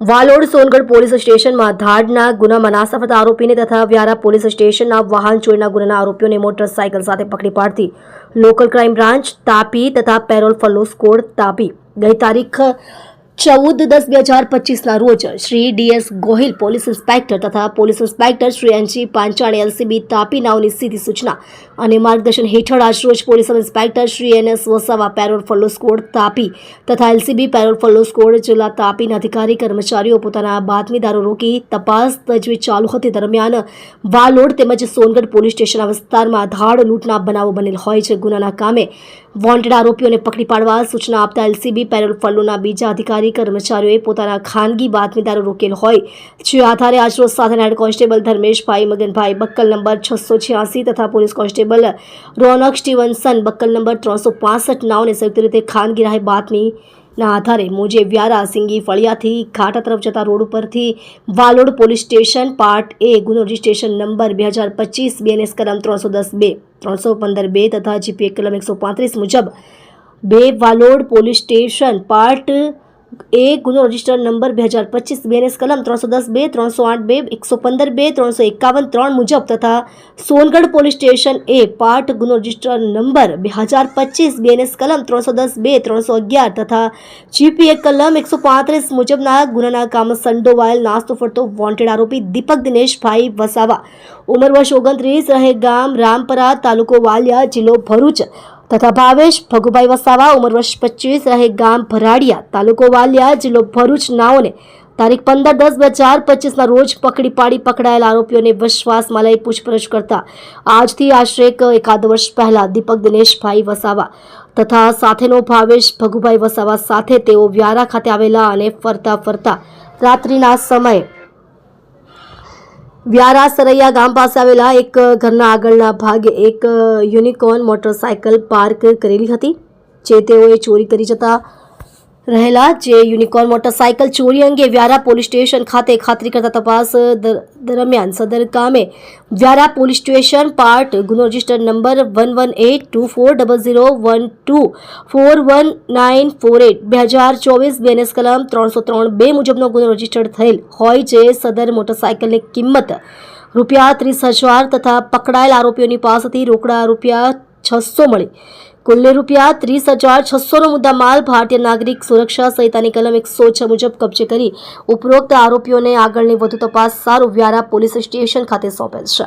Valod Songadh police સ્ટેશનમાં ધાડના ગુનામાં નાસફત આરોપીને તથા વ્યારા પોલીસ સ્ટેશનના વાહન ચોરીના ગુનાના આરોપીઓને મોટરસાયકલ સાથે પકડી પાડતી. લોકલ ક્રાઇમ બ્રાન્ચ તાપી તથા પેરોલ ફલ્લો સ્કોડ તાપી. ગઈ તારીખ ચૌદ દસ બે હજાર પચીસના રોજ Shri D S Gohil police inspector તથા police inspector Shri N G Panchani LCB Tapi નાઓની સીધી સૂચના અને માર્ગદર્શન હેઠળ આજરોજ police inspector Shri N S Vasava parole furlough squad Tapi તથા એલસીબી પેરોલ ફલ્લો સ્કોડ જિલ્લા તાપીના અધિકારી કર્મચારીઓ પોતાના બાતમીદારો રોકી તપાસ તજવીજ ચાલુ હતી. દરમિયાન વાલોડ તેમજ સોનગઢ પોલીસ સ્ટેશનના વિસ્તારમાં ધાડ લૂંટના બનાવો બનેલ હોય છે. ગુનાના કામે વોન્ટેડ આરોપીઓને પકડી પાડવા સૂચના આપતા એલસીબી પેરોલ ફલ્લોના બીજા અધિકારી કર્મચારીઓએ પોતાના ખાનગી બાતમીદારો રોકેલ હોય જે આધારે આજરોજ સાથે head constable Dharmeshbhai Maganbhai buckle number છસો છ્યાસી તથા police constable Ronak Stevenson buckle number ત્રણસો પાસઠ નાઓને સંયુક્ત રીતે ખાનગી રાહે બાતમી ના આધારે મોજે વ્યારા સિંગી ફળિયાથી ઘાટા તરફ જતા રોડ ઉપરથી Valod police station part A ગુનો રજિસ્ટ્રેશન નંબર બે હજાર પચીસ બીએનએસ કલમ ત્રણસો દસ બે ત્રણસો પંદર બે તથા જીપીએ કલમ એકસો પાંત્રીસ મુજબ બે Valod police station part A ગુનો રજિસ્ટર નંબર બે હજાર પચીસ બીએનએસ કલમ ત્રણસો દસ બે, ત્રણસો આઠ બે, એકસો પંદર બે, ત્રણસો એકાવન ત્રણ મુજબ તથા સોનગઢ પોલીસ સ્ટેશન એ પાઠ ગુનો રજિસ્ટર નંબર બે હજાર પચીસ બીએનએસ કલમ ત્રણસો દસ બે, ત્રણસો અગિયાર તથા જીપીએ કલમ એકસો પાંત્રીસ મુજબના ગુનાના કામ સંડોવાયેલ નાસ્તો ફરતો વોન્ટેડ આરોપી દીપક દિનેશભાઈ વસાવા. ઉંમર વર્ષ ઓગણત્રીસ, રહે ગામ રામપરા, તાલુકો વાલિયા, જિલ્લો ભરૂચ. તથા ભાવેશ, ભગુભાઈ વસાવા, ઉંમર વર્ષ પચીસ, રહે ગામ ભરાડિયા, તાલુકો વાલિયા, જિલ્લો ભરૂચ, નાઓને. તારીખ પંદર દસ બે હજાર પચીસના રોજ પકડી પાડી પકડાયેલા આરોપીઓને વિશ્વાસમાં લઈ પૂછપરછ કરતા આજથી આશરે એકાદ વર્ષ પહેલા દીપક દિનેશભાઈ વસાવા તથા સાથેનો ભાવેશ, ભગુભાઈ વસાવા સાથે તેઓ વ્યારા ખાતે આવેલા અને ફરતા ફરતા રાત્રિના સમયે વ્યારા સરૈયા ગામ પાસે આવેલા એક ઘરના આગળના ભાગે એક યુનિકોર્ન મોટરસાયકલ પાર્ક કરેલી હતી, જે તેઓએ ચોરી કરી જતા રહેલા જે યુનિકોર્ન મોટરસાયકલ ચોરી અંગે વ્યારા પોલીસ સ્ટેશન ખાતે ખાતરી કરતા તપાસ દર- દરમિયાન સદર કામે વ્યારા પોલીસ સ્ટેશન પાર્ટ ગુનો register number one one eight two four double zero one two four one nine four eight બે હજાર ચોવીસ બેનેસ કલમ ત્રણસો ત્રણ બે મુજબનો ગુનો રજિસ્ટર્ડ થયેલ હોય જે સદર મોટરસાયકલની કિંમત રૂપિયા ત્રીસ હજાર તથા પકડાયેલ આરોપીઓની પાસેથી રોકડા રૂપિયા છસો મળી. કુલ્લે રૂપિયા ત્રીસ હજાર છસોનો મુદ્દા માલ ભારતીય નાગરિક સુરક્ષા સહિતાની કલમ એકસો છ મુજબ કબજે કરી ઉપરોક્ત આરોપીઓને આગળની વધુ તપાસ સારું વ્યારા પોલીસ સ્ટેશન ખાતે સોંપેલ છે.